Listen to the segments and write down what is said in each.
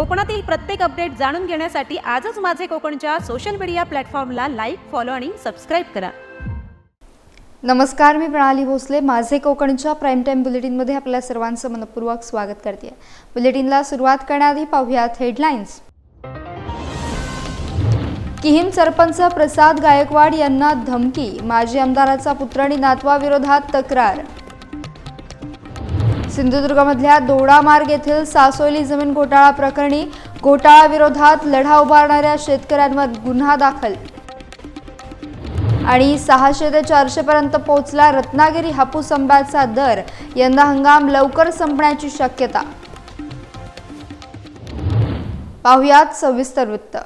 कोकणातील प्रत्येक अपडेट जाणून घेण्यासाठी आजच माझे कोकणच्या सोशल मीडिया प्लॅटफॉर्मला लाईक फॉलो आणि सबस्क्राईब करा. नमस्कार मी प्रणाली भोसले. माझे कोकणच्या प्राईम टाईम बुलेटिनमध्ये आपल्या सर्वांचं मनपूर्वक स्वागत करते. बुलेटिनला सुरुवात करण्याआधी पाहूयात हेडलाईन्स किहिम सरपंच प्रसाद गायकवाड यांना धमकी माजी आमदाराचा पुत्र आणि नातवाविरोधात तक्रार. सिंधुदुर्गमधल्या दोडामार्ग येथील सासोली जमीन घोटाळा प्रकरणी घोटाळाविरोधात लढा उभारणाऱ्या शेतकऱ्यांवर गुन्हा दाखल. आणि सहाशे ते चारशे पर्यंत पोहोचला रत्नागिरी हापूस आंब्याचा दर. यंदा हंगाम लवकर संपण्याची शक्यता. पाहुयात सविस्तर वृत्त.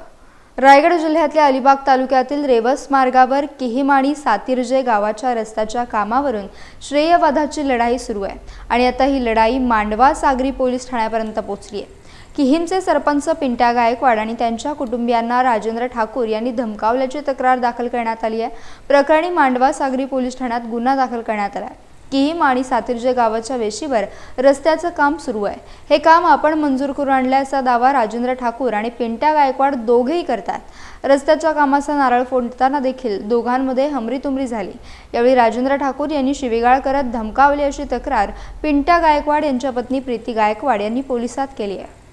रायगड जिल्ह्यातल्या अलिबाग तालुक्यातील रेवस मार्गावर किहिमाणी सातिर्जे गावाच्या रस्त्याच्या कामावरून श्रेयवादाची लढाई सुरू आहे आणि आता ही लढाई मांडवा सागरी पोलीस ठाण्यापर्यंत पोहोचली आहे. किहिमचे सरपंच पिंट्या गायकवाड आणि त्यांच्या कुटुंबियांना राजेंद्र ठाकूर यांनी धमकावल्याची तक्रार दाखल करण्यात आली आहे. प्रकरणी मांडवा सागरी पोलीस ठाण्यात गुन्हा दाखल करण्यात आला आहे. किहीम आणि सातिर्जे गावाच्या वेशीवर रस्त्याचं काम सुरू आहे. हे काम आपण मंजूर करून आणल्याचा दावा राजेंद्र ठाकूर आणि पिंट्या गायकवाड दोघेही करतात. रस्त्याच्या कामाचा नारळ फोडताना देखील दोघांमध्ये हमरीतुमरी झाली. यावेळी राजेंद्र ठाकूर यांनी शिवीगाळ करत धमकावली अशी तक्रार पिंट्या गायकवाड यांच्या पत्नी प्रीती गायकवाड यांनी पोलिसात केली आहे.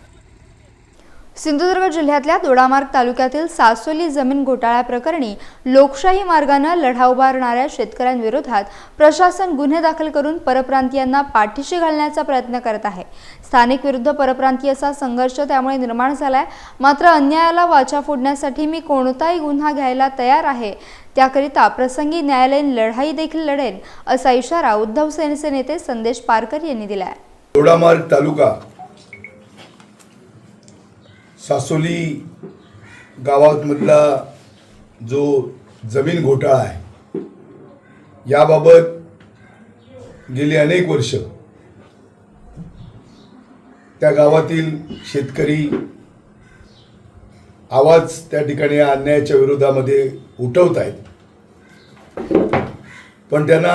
सिंधुदुर्ग जिल्ह्यातल्या दोडामार्ग तालुक्यातील सासोली जमीन घोटाळ्याप्रकरणी लोकशाही मार्गानं लढा उभारणाऱ्या शेतकऱ्यांविरोधात प्रशासन गुन्हे दाखल करून परप्रांतीयांना पाठीशी घालण्याचा प्रयत्न करत आहे. स्थानिक विरुद्ध परप्रांतीयचा संघर्ष त्यामुळे निर्माण झालाय. मात्र अन्यायाला वाचा फोडण्यासाठी मी कोणताही गुन्हा घ्यायला तयार आहे त्याकरिता प्रसंगी न्यायालयीन लढाई देखील लढेन असा इशारा उद्धव सेनेचे नेते संदेश पारकर यांनी दिलाय. दोडामार्ग तालुका सासोली गावामधला जो जमीन घोटाळा आहे याबाबत गेली अनेक वर्ष त्या गावातील शेतकरी आवाज त्या ठिकाणी या अन्यायाच्या विरोधामध्ये उठवत आहेत. पण त्यांना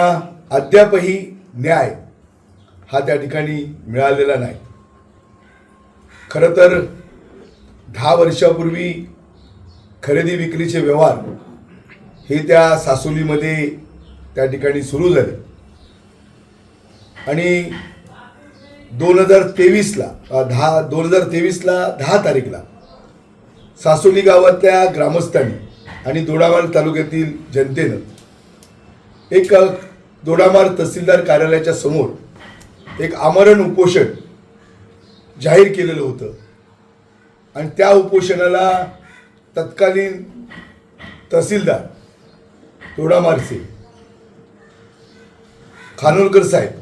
अद्यापही न्याय हा त्या ठिकाणी मिळालेला नाही. खरं तर दहा वर्षापूर्वी खरेदी विक्रीचे व्यवहार हे त्या सासोलीमध्ये त्या ठिकाणी सुरू झाले. आणि दोन हजार तेवीसला दहा दोन हजार तेवीसला दहा तारीखला सासोली गावातल्या ग्रामस्थांनी आणि दोडामार्ग तालुक्यातील जनतेनं एक दोडामार दोडामार्ग तहसीलदार कार्यालयाच्या समोर एक आमरण उपोषण जाहीर केलेलं होतं. आणि त्या उपोषणाला तत्कालीन तहसीलदार दोडामार्गचे खानोलकर साहेब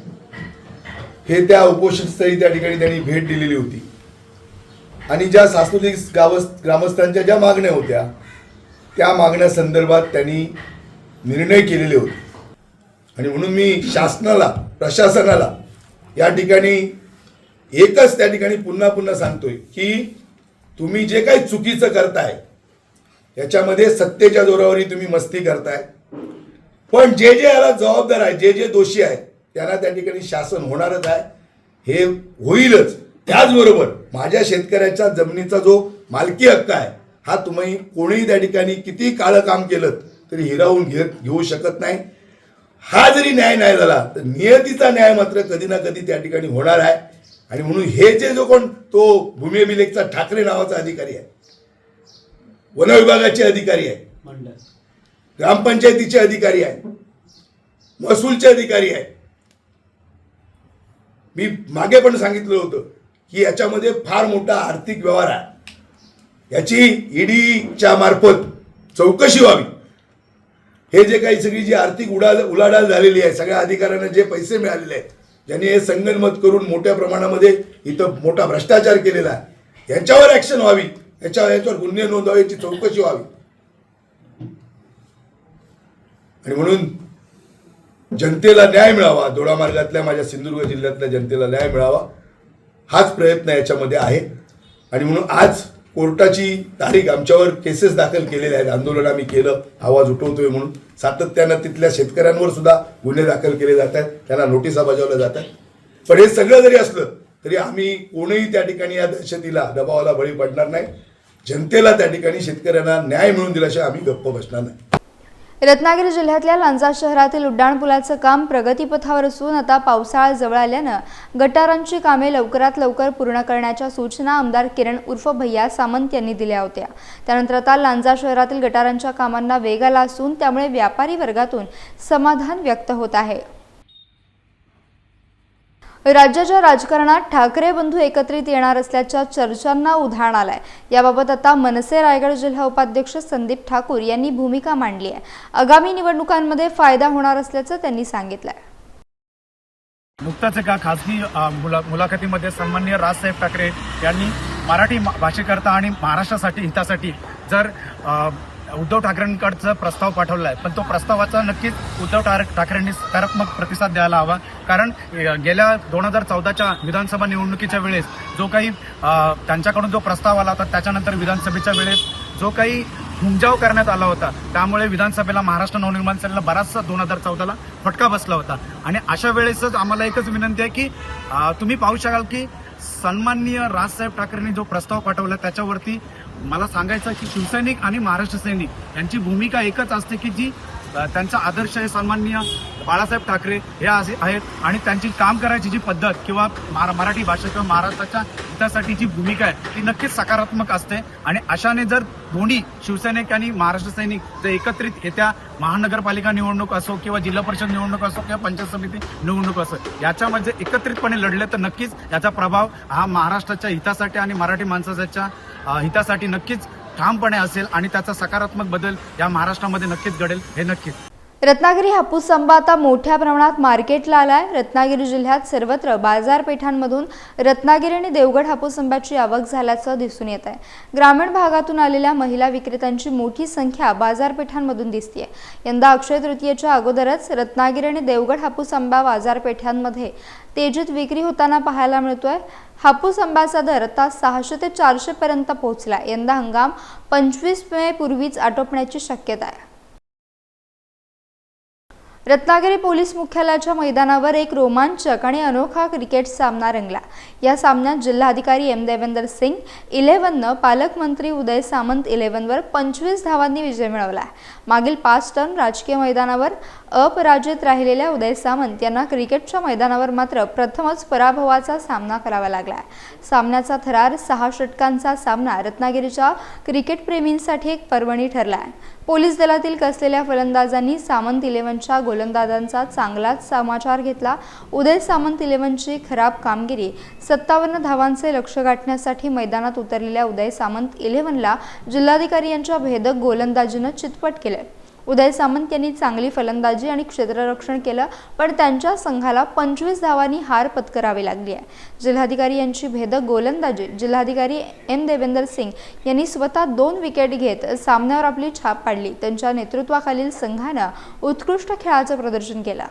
हे त्या उपोषणस्थळी त्या ठिकाणी त्यांनी भेट दिलेली होती. आणि ज्या सासुली गाव ग्रामस्थांच्या ज्या मागण्या होत्या त्या मागण्यासंदर्भात त्यांनी निर्णय केलेले होते. आणि म्हणून मी शासनाला प्रशासनाला या ठिकाणी एकच त्या ठिकाणी पुन्हा पुन्हा सांगतोय की तुम्ही जे काही चुकीचं करताय याच्यामध्ये सत्तेच्या जोरावरही तुम्ही मस्ती करताय. पण जे जे याला जबाबदार आहे जे जे दोषी आहेत त्यांना त्या ठिकाणी शासन होणारच आहे. हे होईलच. त्याचबरोबर माझ्या शेतकऱ्याच्या जमिनीचा जो मालकी हक्क आहे हा तुम्ही कोणीही त्या ठिकाणी किती काळं काम केलं तरी हिरावून घेत घेऊ शकत नाही. हा जरी न्याय नाही झाला तर नियतीचा न्याय मात्र कधी ना कधी त्या ठिकाणी होणार आहे. आणि म्हणून हे जे जो कोण तो भूमी अभिलेखचा ठाकरे नावाचा अधिकारी आहे. वन विभागाचे अधिकारी आहे. ग्रामपंचायतीचे अधिकारी आहे. महसूलचे अधिकारी आहे. मी मागे पण सांगितलं होतं की याच्यामध्ये फार मोठा आर्थिक व्यवहार आहे. याची ईडीच्या मार्फत चौकशी व्हावी. हे जे काही सगळी जी आर्थिक उडाल उलाढाल झालेली आहे सगळ्या अधिकाऱ्यांना जे पैसे मिळालेले आहेत ज्यांनी हे संगनमत करून मोठ्या प्रमाणामध्ये इथं मोठा भ्रष्टाचार केलेला आहे. यांच्यावर ॲक्शन व्हावी. याच्यावर याच्यावर गुन्हे नोंदवावे याची चौकशी व्हावी. आणि म्हणून जनतेला न्याय मिळावा. दोडामार्गातल्या माझ्या सिंधुदुर्ग जिल्ह्यातल्या जनतेला न्याय मिळावा. हाच प्रयत्न याच्यामध्ये आहे. आणि म्हणून आज कोर्टाची तारीख आमच्यावर केसेस दाखल केलेल्या आहेत. आंदोलन आम्ही केलं. आवाज उठवतोय म्हणून. सातत्यानं तिथल्या शेतकऱ्यांवर सुद्धा गुन्हे दाखल केले जात आहेत. त्यांना नोटिसा बजावल्या जात आहेत. पण हे सगळं जरी असलं तरी आम्ही कोणीही त्या ठिकाणी या दहशतीला दबावाला बळी पडणार नाही. जनतेला त्या ठिकाणी शेतकऱ्यांना न्याय मिळवून दिल्याशिवाय आम्ही गप्प बसणार नाही. रत्नागिरी जिल्ह्यातल्या लांजा शहरातील उड्डाणपुलाचं काम प्रगतीपथावर असून आता पावसाळा जवळ आल्यानं गटारांची कामे लवकरात लवकर पूर्ण करण्याच्या सूचना आमदार किरण उर्फ भैया सामंत यांनी दिल्या होत्या. त्यानंतर आता लांजा शहरातील गटारांच्या कामांना वेग आला असून त्यामुळे व्यापारी वर्गातून समाधान व्यक्त होत आहे. राज्याच्या राजकारणात ठाकरे बंधू एकत्रित येणार असल्याच्या चर्चांना उधाण आलंय. याबाबत आता मनसे रायगड जिल्हा उपाध्यक्ष संदीप ठाकूर यांनी भूमिका मांडली आहे. आगामी निवडणुकांमध्ये फायदा होणार असल्याचं त्यांनी सांगितलंय. नुकताच एका खासगी मुला मुलाखतीमध्ये सन्माननीय राजसाहेब ठाकरे यांनी मराठी भाषेकरता आणि महाराष्ट्रासाठी हितासाठी जर उद्धव ठाकरेंकडचा प्रस्ताव पाठवला आहे पण तो प्रस्तावाचा नक्कीच उद्धव ठाकरेंनी सकारात्मक प्रतिसाद द्यायला हवा. कारण गेल्या दोन हजार चौदाच्या विधानसभा निवडणुकीच्या वेळेस जो काही त्यांच्याकडून जो प्रस्ताव आला होता त्याच्यानंतर विधानसभेच्या वेळेस जो काही हुंजाव करण्यात आला होता त्यामुळे विधानसभेला महाराष्ट्र नवनिर्माण सेनेला बराचसा दोन हजार चौदाला फटका बसला होता. आणि अशा वेळेसच आम्हाला एकच विनंती आहे की तुम्ही पाहू शकाल की सन्माननीय राजसाहेब ठाकरेंनी जो प्रस्ताव पाठवला त्याच्यावरती मला सांगायचं की शिवसैनिक आणि महाराष्ट्र सैनिक यांची भूमिका एकच असते की जी त्यांचा आदर्श आहे सन्माननीय बाळासाहेब ठाकरे हे असे आहेत आणि त्यांची काम करायची जी पद्धत किंवा मरा- मराठी भाषा किंवा महाराष्ट्राच्या हितासाठी जी भूमिका आहे ती नक्कीच सकारात्मक असते. आणि अशाने जर दोन्ही शिवसैनिक आणि महाराष्ट्र सैनिक जर एकत्रित येत्या महानगरपालिका निवडणूक असो किंवा जिल्हा परिषद निवडणूक असो किंवा पंचायत समिती निवडणूक असो याच्यामध्ये एकत्रितपणे लढले तर नक्कीच याचा प्रभाव हा महाराष्ट्राच्या हितासाठी आणि मराठी माणसाच्या हितासाठी नक्कीच ठामपणे असेल आणि त्याचा सकारात्मक बदल या महाराष्ट्रामध्ये नक्कीच घडेल हे नक्कीच. रत्नागिरी हापूस आंबा आता मोठ्या प्रमाणात मार्केटला आलाय. रत्नागिरी जिल्ह्यात सर्वत्र बाजारपेठांमधून रत्नागिरी आणि देवगड हापूस आंब्याची आवक झाल्याचं दिसून येत आहे. ग्रामीण भागातून आलेल्या महिला विक्रेत्यांची मोठी संख्या बाजारपेठांमधून दिसते यंदा अक्षय तृतीयेच्या अगोदरच रत्नागिरी आणि देवगड हापूस आंबा बाजारपेठांमध्ये तेजीत विक्री होताना पाहायला मिळतोय. हापूस आंब्याचा दर आता सहाशे ते चारशे पर्यंत पोहोचला यंदा हंगाम पंचवीस मे पूर्वीच आटोपण्याची शक्यता आहे. रत्नागिरी पोलीस मुख्यालयाच्या मैदानावर एक रोमांचक आणि अनोखा क्रिकेट सामना रंगला. या सामन्यात जिल्हाधिकारी एम देवेंदर सिंग इलेव्हननं पालकमंत्री उदय सामंत इलेव्हनवर पंचवीस धावांनी विजय मिळवला. मागील पाच टर्न राजकीय मैदानावर अपराजित राहिलेल्या उदय सामंत यांना क्रिकेटच्या मैदानावर मात्र प्रथमच पराभवाचा सामना करावा लागला. सामन्याचा थरार सहा षटकांचा सामना रत्नागिरीच्या क्रिकेटप्रेमींसाठी एक पर्वणी ठरला. आहे पोलीस दलातील कसलेल्या फलंदाजांनी सामंत इलेव्हनच्या गोलंदाजांचा चांगलाच समाचार घेतला. उदय सामंत इलेव्हनची खराब कामगिरी. सत्तावन्न धावांचे लक्ष गाठण्यासाठी मैदानात उतरलेल्या उदय सामंत इलेव्हनला जिल्हाधिकारी यांच्या भेदक गोलंदाजीनं चितपट केलं उदय सामंत यांनी चांगली फलंदाजी आणि क्षेत्ररक्षण केलं पण त्यांच्या संघाला पंचवीस धावांनी हार पत्करावी लागली आहे. जिल्हाधिकारी यांची भेदक गोलंदाजी जिल्हाधिकारी एम देवेंदर सिंग यांनी स्वतः दोन विकेट घेत सामन्यावर आपली छाप पाडली. त्यांच्या नेतृत्वाखालील संघानं उत्कृष्ट खेळाचं प्रदर्शन केलं.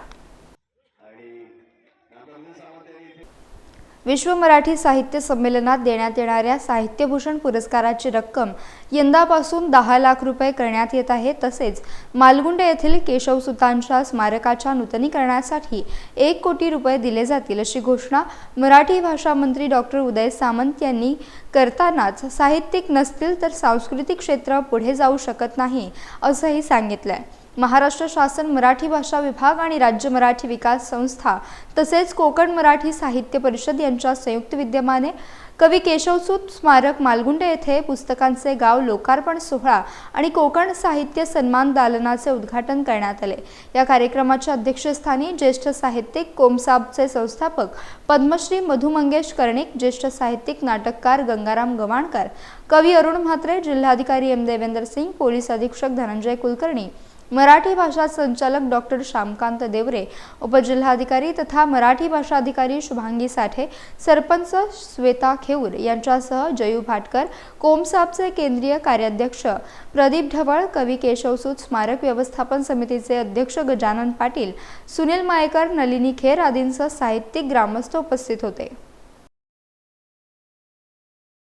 विश्व मराठी साहित्य संमेलनात देण्यात येणाऱ्या साहित्यभूषण पुरस्काराची रक्कम यंदापासून दहा लाख रुपये करण्यात येत आहे. तसेच मालगुंड येथील केशवसुतांच्या स्मारकाच्या नूतनीकरणासाठी एक कोटी रुपये दिले जातील अशी घोषणा मराठी भाषा मंत्री डॉक्टर उदय सामंत यांनी करतानाच साहित्यिक नसतील तर सांस्कृतिक क्षेत्र पुढे जाऊ शकत नाही असंही सांगितलंय. महाराष्ट्र शासन मराठी भाषा विभाग आणि राज्य मराठी विकास संस्था तसेच कोकण मराठी साहित्य परिषद यांच्या संयुक्त विद्यमाने कवी केशवसूत स्मारक मालगुंडे येथे पुस्तकांचे गाव लोकार्पण सोहळा आणि कोकण साहित्य सन्मान दालनाचे उद्घाटन करण्यात आले. या कार्यक्रमाच्या अध्यक्षस्थानी ज्येष्ठ साहित्यिक कोमसाबचे संस्थापक पद्मश्री मधु मंगेश कर्णिक ज्येष्ठ साहित्यिक नाटककार गंगाराम गवाणकर कवी अरुण म्हात्रे जिल्हाधिकारी एम देवेंद्र सिंग पोलीस अधीक्षक धनंजय कुलकर्णी मराठी भाषा संचालक डॉक्टर श्यामकांत देवरे उपजिल्हाधिकारी तथा मराठी भाषा अधिकारी शुभांगी साठे सरपंच श्वेता खेऊर यांच्यासह जयू भाटकर कोमसाबचे केंद्रीय कार्याध्यक्ष प्रदीप ढवळ कवी केशवसूत स्मारक व्यवस्थापन समितीचे अध्यक्ष गजानन पाटील सुनील मायेकर नलिनी खेर आदींसह साहित्यिक ग्रामस्थ उपस्थित होते.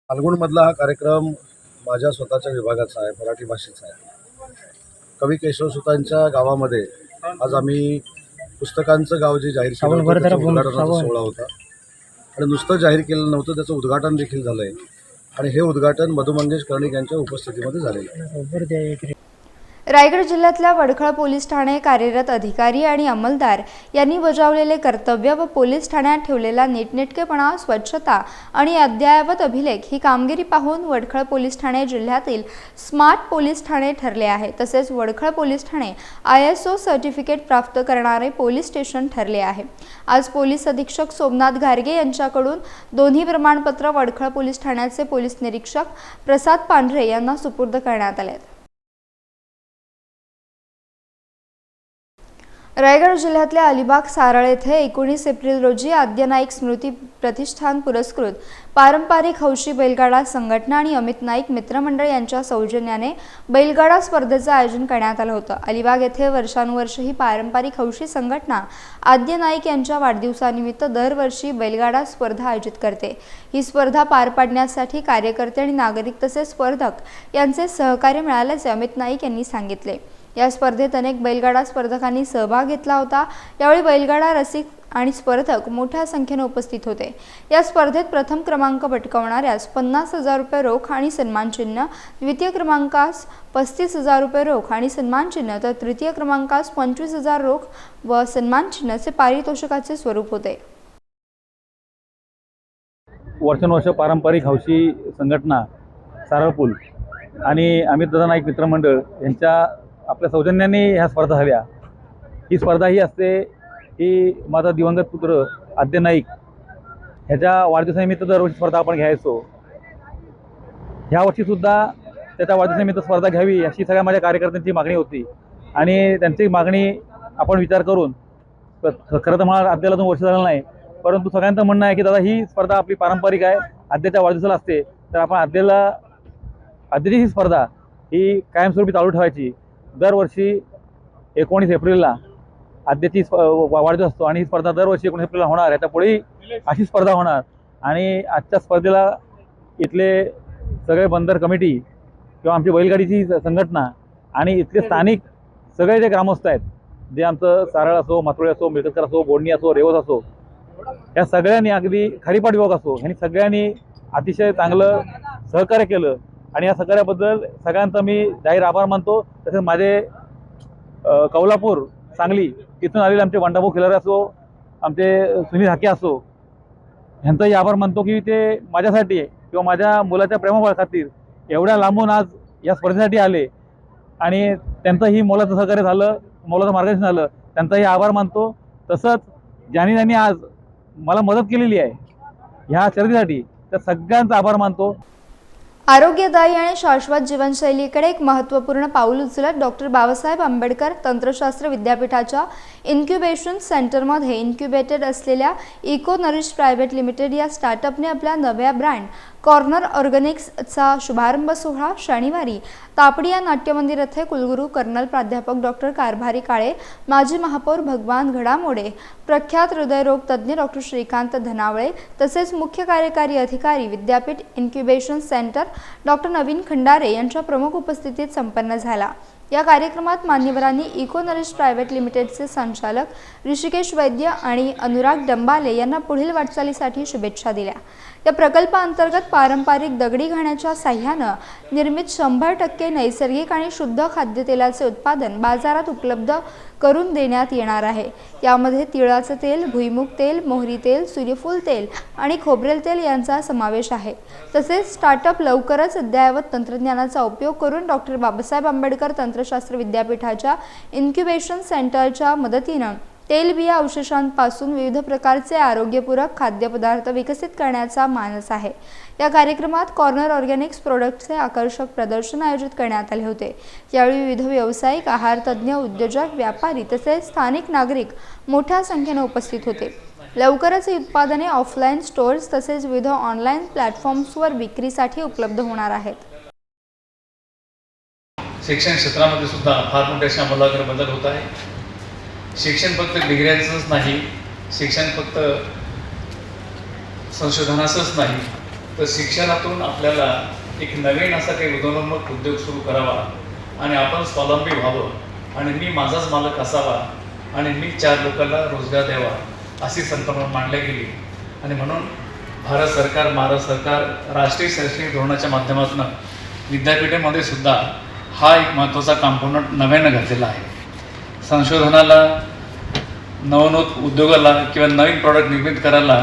फाल्गुणमधला हा कार्यक्रम माझ्या स्वतःच्या विभागाचा आहे मराठी भाषेचा आहे. कवी केशवसुतांच्या गावामध्ये आज आम्ही पुस्तकांचं गाव जे जाहीर केलं होतं, त्याच्या उद्घाटनाचा सोहळा होता. आणि नुसतं जाहीर केलं नव्हतं त्याचं उद्घाटन देखील झालं आहे आणि हे उद्घाटन मधु मंगेश कर्णिक यांच्या उपस्थितीमध्ये झालेलं आहे. रायगड जिल्ह्यातल्या वडखळ पोलीस ठाणे कार्यरत अधिकारी आणि अंमलदार यांनी बजावलेले कर्तव्य व पोलीस ठाण्यात ठेवलेला नीटनेटकेपणा स्वच्छता आणि अद्ययावत अभिलेख ही कामगिरी पाहून वडखळ पोलीस ठाणे जिल्ह्यातील स्मार्ट पोलीस ठाणे ठरले आहे. तसेच वडखळ पोलीस ठाणे आय एस ओ सर्टिफिकेट प्राप्त करणारे पोलीस स्टेशन ठरले आहे. आज पोलीस अधीक्षक सोमनाथ घारगे यांच्याकडून दोन्ही प्रमाणपत्र वडखळ पोलीस ठाण्याचे पोलीस निरीक्षक प्रसाद पांढरे यांना सुपूर्द करण्यात आले रायगड जिल्ह्यातल्या अलिबाग सारळ येथे एकोणीस एप्रिल रोजी आद्य नाईक स्मृती प्रतिष्ठान पुरस्कृत पारंपरिक हौशी बैलगाडा संघटना आणि अमित नाईक मित्रमंडळ यांच्या सौजन्याने बैलगाडा स्पर्धेचं आयोजन करण्यात आलं होतं. अलिबाग येथे वर्षानुवर्ष ही पारंपरिक हौशी संघटना आद्य नाईक यांच्या वाढदिवसानिमित्त दरवर्षी बैलगाडा स्पर्धा आयोजित करते. ही स्पर्धा पार पाडण्यासाठी कार्यकर्ते आणि नागरिक तसेच स्पर्धक यांचे सहकार्य मिळाल्याचे अमित नाईक यांनी सांगितले. या स्पर्धेत अनेक बैलगाडा स्पर्धकांनी सहभाग घेतला होता. यावेळी बैलगाडा रसिक आणि स्पर्धक मोठ्या संख्येने उपस्थित होते. या स्पर्धेत प्रथम क्रमांक पटकावणाऱ्यास पन्नास हजार रुपये रोख आणि सन्मानचिन्ह द्वितीय क्रमांकास पस्तीस हजार रुपये रोख आणि सन्मानचिन्ह तर तृतीय क्रमांकास पंचवीस हजार रोख व सन्मानचिन्हचे पारितोषिकाचे स्वरूप होते. वर्षानुवर्ष पारंपरिक हौशी संघटना सारळपूल आणि अमित दादा नाईक मित्रमंडळ यांच्या आपल्या सौजन्याने ह्या स्पर्धा हव्या. ही स्पर्धा ही असते की माझा दिवंगत पुत्र आद्य नाईक ह्याच्या वाढदिवसानिमित्त दरवर्षी स्पर्धा आपण घ्यायचो. ह्या वर्षीसुद्धा त्याच्या वाढदिवसानिमित्त स्पर्धा घ्यावी अशी सगळ्या माझ्या कार्यकर्त्यांची मागणी होती. आणि त्यांची मागणी आपण विचार करून खरं तर मला आद्याला दोन वर्ष झालं नाही परंतु सगळ्यांचं म्हणणं आहे की दादा ही स्पर्धा आपली पारंपरिक आहे आद्याच्या वाढदिवसाला असते. तर आपण आद्याला आद्याची ही स्पर्धा ही कायमस्वरूपी चालू ठेवायची. दरवर्षी एकोणीस एप्रिलला आद्याची स्प- वाढदिवस असतो आणि ही स्पर्धा दरवर्षी एकोणीस एप्रिलला होणार याच्या पुढेही अशी स्पर्धा होणार. आणि आजच्या स्पर्धेला इथले सगळे बंदर कमिटी किंवा आमची बैलगाडीची संघटना आणि इथले स्थानिक सगळे जे ग्रामस्थ आहेत जे आमचं सारळ असो मातोळी असो मिळकतकर असो बोडणी असो रेवस असो या सगळ्यांनी अगदी खरीपाट विभाग असो ह्यांनी सगळ्यांनी अतिशय चांगलं सहकार्य केलं. आणि या सहकार्याबद्दल सगळ्यांचा मी जाहीर आभार मानतो. तसेच माझे कौलापूर सांगली तिथून आलेले आमचे वंडाभाऊ खिलारे असो आमचे सुनील हाके असो ह्यांचाही आभार मानतो की ते माझ्यासाठी किंवा माझ्या मुलाच्या प्रेमाबळ खातीर एवढ्या लांबून आज या स्पर्धेसाठी आले. आणि त्यांचंही मोलाचं सहकार्य झालं मोलाचं मार्गदर्शन झालं त्यांचाही आभार मानतो. तसंच ज्यांनी ज्यांनी आज मला मदत केलेली आहे ह्या शर्यतीसाठी त्या सगळ्यांचा आभार मानतो. आरोग्यदायी आणि शाश्वत जीवनशैलीकडे एक महत्त्वपूर्ण पाऊल उचलत डॉक्टर बाबासाहेब आंबेडकर तंत्रशास्त्र विद्यापीठाच्या इन्क्युबेशन सेंटरमध्ये इन्क्युबेटेड असलेल्या इको नरिश प्रायव्हेट लिमिटेड या स्टार्टअपने आपल्या नव्या ब्रँड कॉर्नर ऑर्गॅनिक्सचा शुभारंभ सोहळा शनिवारी तापडी या नाट्यमंदिर येथे कुलगुरू कर्नल प्राध्यापक डॉक्टर कारभारी काळे माजी महापौर भगवान घडामोडे प्रख्यात हृदयरोग तज्ज्ञ डॉक्टर श्रीकांत धनावळे तसेच मुख्य कार्यकारी अधिकारी विद्यापीठ incubation center doctor Navin Khandare यांच्या प्रमुख उपस्थितीत संपन्न झाला. या कार्यक्रमात मान्यवरांनी इको नरेश प्रायव्हेट लिमिटेडचे संचालक ऋषिकेश वैद्य आणि अनुराग डंबाले यांना पुढील वाटचालीसाठी शुभेच्छा दिल्या. या प्रकल्पाअंतर्गत पारंपरिक दगडी घाण्याच्या साह्यानं निर्मित शंभर टक्के नैसर्गिक आणि शुद्ध खाद्यतेलाचे उत्पादन बाजारात उपलब्ध करून देण्यात येणार आहे. यामध्ये तिळाचं तेल भुईमुग तेल मोहरी तेल सूर्यफूल तेल आणि खोबरेल तेल यांचा समावेश आहे. तसेच स्टार्टअप लवकरच अद्ययावत तंत्रज्ञानाचा उपयोग करून डॉक्टर बाबासाहेब आंबेडकर तंत्रशास्त्र विद्यापीठाच्या इन्क्युबेशन सेंटरच्या मदतीनं तेलबिया अवशेषांपासून विविध प्रकारचे आरोग्यपूरक खाद्यपदार्थ विकसित करण्याचा मानस आहे. या कार्यक्रमात कॉर्नर ऑर्गॅनिक्स प्रोडक्टचे आकर्षक प्रदर्शन आयोजित करण्यात आले होते. यावेळी विविध व्यावसायिक आहार तज्ज्ञ उद्योजक व्यापारी तसेच स्थानिक नागरिक मोठ्या संख्येने उपस्थित होते. लवकरच ही उत्पादने ऑफलाईन स्टोअर्स तसेच विविध ऑनलाईन प्लॅटफॉर्म्सवर विक्रीसाठी उपलब्ध होणार आहेत. शिक्षण क्षेत्रामध्ये सुद्धा फार मोठे अशा बदल होत आहे. शिक्षण फक्त डिग्र्यांचंच नाही शिक्षण फक्त संशोधनाचंच नाही. तर शिक्षणातून आपल्याला एक नवीन असा काही उदयोन्मुख उद्योग सुरू करावा आणि आपण स्वावलंबी व्हावं आणि मी माझाच मालक असावा आणि मी चार लोकांना रोजगार द्यावा अशी संकल्पना मांडली गेली. आणि म्हणून भारत सरकार महाराष्ट्र सरकार राष्ट्रीय शैक्षणिक धोरणाच्या माध्यमातून विद्यापीठामध्ये सुद्धा हा एक महत्त्वाचा कॉम्पोनंट नव्यानं घातलेला आहे. संशोधनाला नवनोत उद्योगाला किंवा नवीन प्रॉडक्ट निर्मित करायला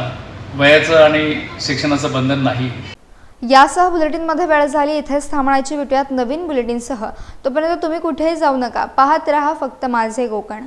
वयाचं आणि शिक्षणाचं बंधन नाही. यासह बुलेटिनमध्ये वेळ झाली. इथेच थांबण्याची भेटूयात नवीन बुलेटिनसह. तोपर्यंत तुम्ही कुठेही जाऊ नका. पाहत रहा फक्त माझे कोकण